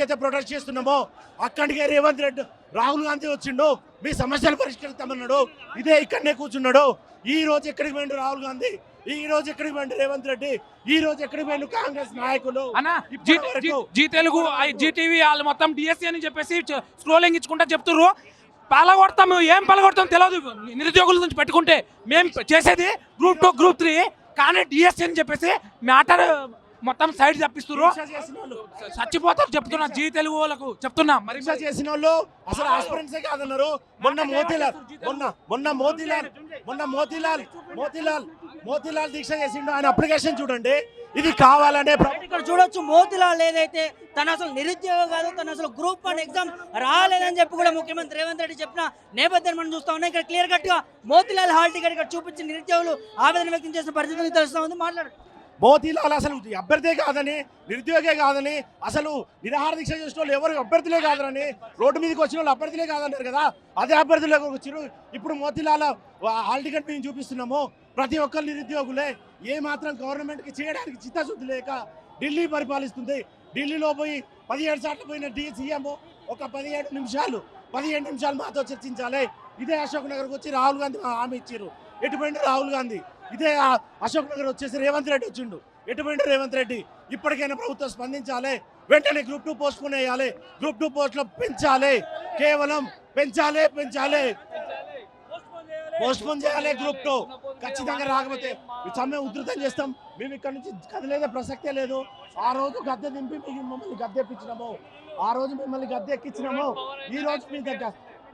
అయితే ప్రొటెస్ట్ చేస్తున్నామో అక్కడికే రేవంత్ రెడ్డి రాహుల్ గాంధీ వచ్చిండు మీ సమస్యలు పరిష్కరిస్తామన్నాడు ఇదే ఇక్కడనే కూర్చున్నాడు. ఈ రోజు ఎక్కడికి పోయిండు రాహుల్ గాంధీ? ఈ రోజు ఎక్కడికి పోయిండు రేవంత్ రెడ్డి? ఈ రోజు ఎక్కడికి పోయిండు కాంగ్రెస్ నాయకులు? జీ- తెలుగు ఐ- జీ టీవీ వాళ్ళు మొత్తం డిఎస్సీ అని చెప్పేసి స్క్రోలింగ్ ఇచ్చుకుంటా చెప్తుర్రు. పలగొడతాం ఏం పలగొడతాం తెలియదు నిరుద్యోగుల నుంచి పెట్టుకుంటే మేము చేసేది గ్రూప్ టూ గ్రూప్ త్రీ కానీ డిఎస్సీ అని చెప్పేసి మ్యాటర్ మొత్తం సైడ్ వాళ్ళు. చచ్చిపోతారు చెప్తున్నా జీ తెలుగు వాళ్ళకు చెప్తున్నా. మరి పరీక్ష చేసిన వాళ్ళు అసలు ఆస్పిరెంట్సే కాదన్నారు. మొన్న మోతీలాల్ మొన్న మొన్న మోతీలాల్ మొన్న మోతీలాల్ మోతీలాల్ మోతీలాల్ దీక్ష చేసిండు. ఆయన అప్లికేషన్ చూడండి. ఇది కావాలనే ప్ర- ఇక్కడ చూడొచ్చు. మోతిలాల్ ఏదైతే తను అసలు నిరుద్యోగం కాదు తను అసలు గ్రూప్ వన్ ఎగ్జామ్ రాలేదని చెప్పి కూడా ముఖ్యమంత్రి రేవంత్ రెడ్డి చెప్పిన నేపథ్యం మనం చూస్తా ఉన్నాం. ఇక్కడ క్లియర్ కట్గా మోతిలాల్ హాల్ టికెట్ ఇక్కడ చూపించి నిరుద్యోగులు ఆవేదన వ్యక్తం చేసిన పరిస్థితులు తెలుస్తా ఉంది. మాట్లాడు. మోతీలాల్ అసలు అభ్యర్థే కాదని నిరుద్యోగే కాదని అసలు నిరాహార దీక్ష చేసిన వాళ్ళు ఎవరు అభ్యర్థులే కాదని రోడ్డు మీదకి వచ్చిన వాళ్ళు అభ్యర్థులే కాదన్నారు కదా. అదే అభ్యర్థులే వచ్చారు ఇప్పుడు మోతీలాల్ హాల్ టికెట్ మేము చూపిస్తున్నాము. ప్రతి ఒక్కరు నిరుద్యోగులే. ఏ మాత్రం గవర్నమెంట్కి చేయడానికి చిత్తశుద్ధి లేక ఢిల్లీ పరిపాలిస్తుంది. ఢిల్లీలో పోయి పదిహేడు సార్లు పోయిన డి సీఎం ఒక పదిహేడు నిమిషాలు పదిహేడు నిమిషాలు మాతో చర్చించాలి. ఇదే అశోక్ నగర్కి వచ్చి రాహుల్ గాంధీ మా హామీ ఇచ్చారు ఎటువంటి రాహుల్ గాంధీ? ఇదే అశోక్ నగర్ వచ్చేసి రేవంత్ రెడ్డి వచ్చిండు. ఎటువంటి రేవంత్ రెడ్డి? ఇప్పటికైనా ప్రభుత్వం స్పందించాలి. వెంటనే గ్రూప్ టూ పోస్ట్ పోన్ వేయాలి గ్రూప్ టూ పోస్టులు పెంచాలి. కేవలం పెంచాలి. పెంచాలి. పోస్ట్ పోన్ చేయాలి గ్రూప్ టూ. ఖచ్చితంగా రాకపోతే సమ్మె ఉధృతం చేస్తాం. మేము ఇక్కడ నుంచి కదిలేదే ప్రసక్తే లేదు. ఆ రోజు గద్దె దింపి మీకు మమ్మల్ని గద్దె ఎక్కించినాము. ఆ రోజు మిమ్మల్ని గద్దె ఎక్కించినాము. ఈ రోజు మీ దగ్గర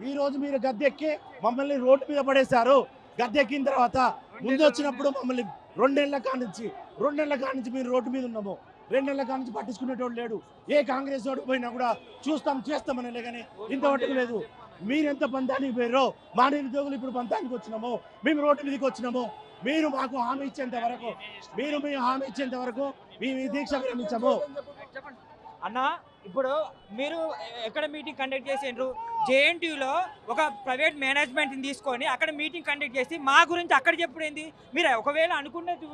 ఈ రోజు మీరు గద్దె ఎక్కి మమ్మల్ని రోడ్డు మీద పడేశారు. గద్దె ఎక్కిన తర్వాత ముందు వచ్చినప్పుడు మమ్మల్ని రెండేళ్ళ కానించి రెండేళ్ళ కానించి మీరు రోడ్డు మీద ఉన్నాము. రెండేళ్ళ కానించి పట్టించుకునేటోడు లేడు. ఏ కాంగ్రెస్ వాడు పోయినా కూడా చూస్తాం చేస్తామనే కానీ ఇంతవరకు లేదు. మీరెంత పంతానికి పోయారో మా నిరుద్యోగులు ఇప్పుడు పంతానికి వచ్చినాము మేము రోడ్డు మీదకి వచ్చినాము మీరు మాకు హామీ ఇచ్చేంత వరకు మీరు మేము హామీ ఇచ్చేంత వరకు మేము దీక్ష విరమించము. అన్నా ఇప్పుడు మీరు ఎక్కడ మీటింగ్ కండక్ట్ చేసిండ్రు? జేఎన్టీయూలో ఒక ప్రైవేట్ మేనేజ్మెంట్ని తీసుకొని అక్కడ మీటింగ్ కండక్ట్ చేసి మా గురించి అక్కడ చెప్పుడేంది మీరు ఒకవేళ అనుకున్నట్టు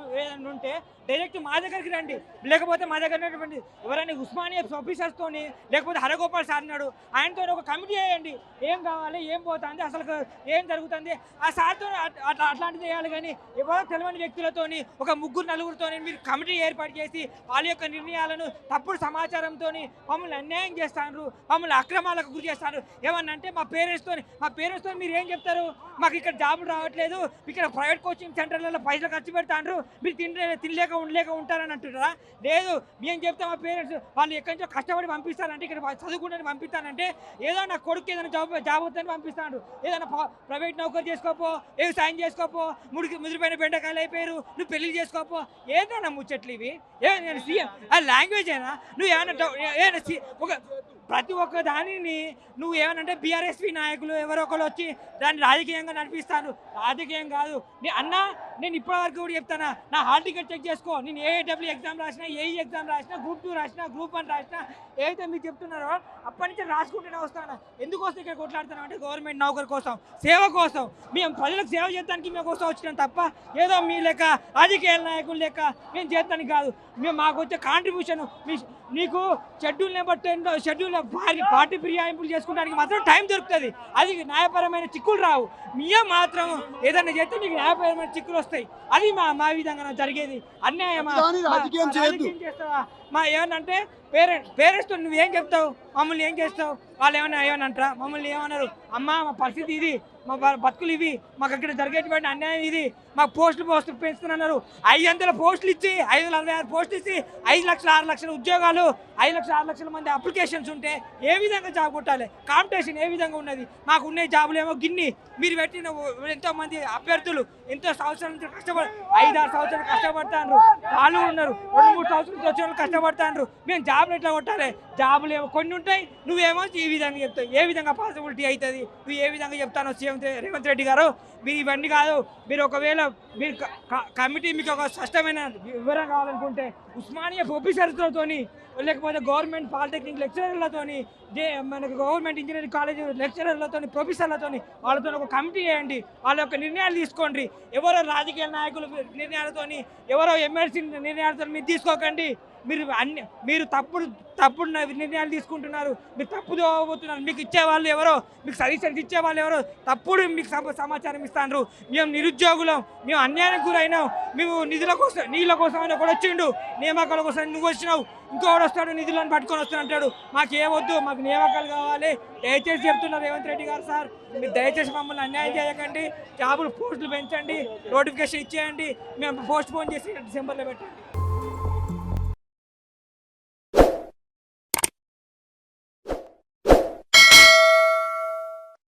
ఉంటే డైరెక్ట్ మా దగ్గరికి రండి. లేకపోతే మా దగ్గర ఉన్నటువంటి ఎవరైనా ఉస్మానియా ఆఫీసర్స్తోని లేకపోతే హరగోపాల్ సార్ అన్నాడు ఆయనతో ఒక కమిటీ వేయండి ఏం కావాలి? ఏం పోతుంది? అసలు ఏం జరుగుతుంది? ఆ సార్తో అట్లా అట్లాంటిది చేయాలి కానీ ఎవరో తెలియని వ్యక్తులతోని ఒక ముగ్గురు నలుగురితో మీరు కమిటీ ఏర్పాటు చేసి వాళ్ళ యొక్క నిర్ణయాలను తప్పుడు సమాచారంతో మమ్మల్ని అన్యాయం చేస్తారు మమ్మల్ని అక్రమాలకు గురి చేస్తారు ఏమన్నా అంటే మా పేరెంట్స్తో మా పేరెంట్స్తో మీరు ఏం చెప్తారు? మాకు ఇక్కడ జాబులు రావట్లేదు ఇక్కడ ప్రైవేట్ కోచింగ్ సెంటర్లలో పైసలు ఖర్చు పెడతాండ్రు మీరు తినలే తినలేక ఉండలేక ఉంటారని అంటున్నారా? లేదు మేము చెప్తే మా పేరెంట్స్ వాళ్ళు ఎక్కడి నుంచో కష్టపడి పంపిస్తారంటే ఇక్కడ చదువుకుంటే పంపిస్తానంటే ఏదో నా కొడుకు ఏదైనా జాబ్ జాబ్ వద్దని పంపిస్తాడు. ఏదైనా ప్రైవేట్ నౌకరీ చేసుకోపో ఏవి సాయం చేసుకోపో ముడికి ముదిరిపోయిన బెండకాయలు అయిపోయారు నువ్వు పెళ్ళి చేసుకోపో. ఏదైనా ముచ్చట్లు ఇవి? ఏ నేను సీఎం ఆ లాంగ్వేజ్ అయినా నువ్వు ఏమైనా ఏమైనా ఏ- ఏమైనా సి- ఒక ప్రతి ఒక్క దానిని నువ్వు ఏమనంటే బీఆర్ఎస్పీ నాయకులు ఎవరో ఒకరు వచ్చి దాన్ని రాజకీయంగా నడిపిస్తాను రాజకీయం కాదు. నీ అన్న నేను ఇప్పటివరకు కూడా చెప్తానా నా హాల్ టికెట్ చెక్ చేసుకో. నేను ఏఏడబ్ల్యూ ఎగ్జామ్ రాసినా ఏఈ ఎగ్జామ్ రాసినా గ్రూప్ టూ రాసినా గ్రూప్ వన్ రాసినా ఏదైతే మీరు చెప్తున్నారో అప్పటి నుంచి రాసుకుంటూనే వస్తాను? ఎందుకోసం ఇక్కడ కొట్లాడుతున్నాం అంటే గవర్నమెంట్ నౌకరి కోసం సేవ కోసం. మేము ప్రజలకు సేవ చేయడానికి మేము కోసం వచ్చినాం తప్ప ఏదో మీ లెక్క రాజకీయ నాయకులు లెక్క మేము చేస్తానికి కాదు. మేము మాకు వచ్చే కాంట్రిబ్యూషన్ మీ నీకు schedule number ten schedule party ఫిర్యాయింపులు చేసుకోవడానికి మాత్రం టైం దొరుకుతుంది. అది న్యాయపరమైన చిక్కులు రావు. మీయే మాత్రం ఏదైనా చేస్తే నీకు న్యాయపరమైన చిక్కులు వస్తాయి. అది మా మా విధంగా జరిగేది. అన్యాయమా? మా ఏమనంటే పేరెంట్ పేరెంట్స్తో నువ్వేం చెప్తావు? మమ్మల్ని ఏం చేస్తావు? వాళ్ళు ఏమన్నా ఏమన్నా అంటారా? మమ్మల్ని ఏమన్నారు? అమ్మా మా పరిస్థితి ఇది. మా బతుకులు ఇవి. మాకు ఇక్కడ జరిగేటువంటి అన్యాయం ఇది. మాకు పోస్టులు పోస్టులు పెంచుతున్నారు. ఐదు వందల పోస్టులు ఇచ్చి ఐదు వందల అరవై ఆరు పోస్టులు ఇచ్చి ఐదు లక్షల ఆరు లక్షల ఉద్యోగాలు ఐదు లక్షల ఆరు లక్షల మంది అప్లికేషన్స్ ఉంటే ఏ విధంగా జాబ్ కొట్టాలి? కాంపిటీషన్ ఏ విధంగా ఉన్నది? మాకు ఉన్న జాబులు ఏమో గిన్ని. మీరు పెట్టిన ఎంతోమంది అభ్యర్థులు ఎంతో సంవత్సరాల నుంచి కష్టపడి ఐదు ఆరు సంవత్సరాలు కష్టపడతాను వాళ్ళు ఉన్నారు. రెండు మూడు సంవత్సరాలు వచ్చే వాళ్ళు కష్టపడతాను మేము జాబులు ఎట్లా కొట్టాలి. జాబులు ఏమో కొన్ని ఉంటాయి. నువ్వేమో ఈ విధంగా చెప్తావు. ఏ విధంగా పాసిబిలిటీ అవుతుంది? నువ్వు ఏ విధంగా చెప్తానో సీఎం రేవంత్ రెడ్డి గారు? మీరు ఇవన్నీ కాదు. మీరు ఒకవేళ మీరు క- కమిటీ మీకు ఒక స్పష్టమైన వివరం కావాలనుకుంటే ఉస్మానియా ఆఫీసర్లతోని లేకపోతే గవర్నమెంట్ పాలిటెక్నిక్ లెక్చరర్లతోని మనకు గవర్నమెంట్ ఇంజనీరింగ్ కాలేజ్ లెక్చరర్లతోని ప్రొఫెసర్లతోని వాళ్ళతో ఒక కమిటీ చేయండి వాళ్ళ యొక్క నిర్ణయాలు తీసుకోండి. ఎవరో రాజకీయ నాయకుల నిర్ణయాలతోని ఎవరో ఎమ్మెల్సీ నిర్ణయాలతో మీరు తీసుకోకండి. మీరు అన్ని మీరు తప్పుడు తప్పుడు నిర్ణయాలు తీసుకుంటున్నారు మీరు తప్పు చూడబోతున్నారు. మీకు ఇచ్చేవాళ్ళు ఎవరో? మీకు సజెషన్స్ ఇచ్చే వాళ్ళు ఎవరో? తప్పుడు మీకు సమాచారం ఇస్తాను మేము నిరుద్యోగులం మేము అన్యాయానికి గురైనాం. మేము నిధుల కోసం నీళ్ళ కోసం అని ఒకడు వచ్చిండు. నియామకాల కోసం నువ్వు వచ్చినావు. ఇంకొకడు వస్తాడు నిధులను పట్టుకొని వస్తాను అంటాడు. మాకు ఏమొద్దు మాకు నియామకాలు కావాలి. దయచేసి చెప్తున్నారు రేవంత్ రెడ్డి గారు సార్ మీరు దయచేసి మమ్మల్ని అన్యాయం చేయకండి. జాబులు పోస్టులు పెంచండి. నోటిఫికేషన్ ఇచ్చేయండి. మేము పోస్ట్ పోన్ చేసి డిసెంబర్లో పెట్టండి.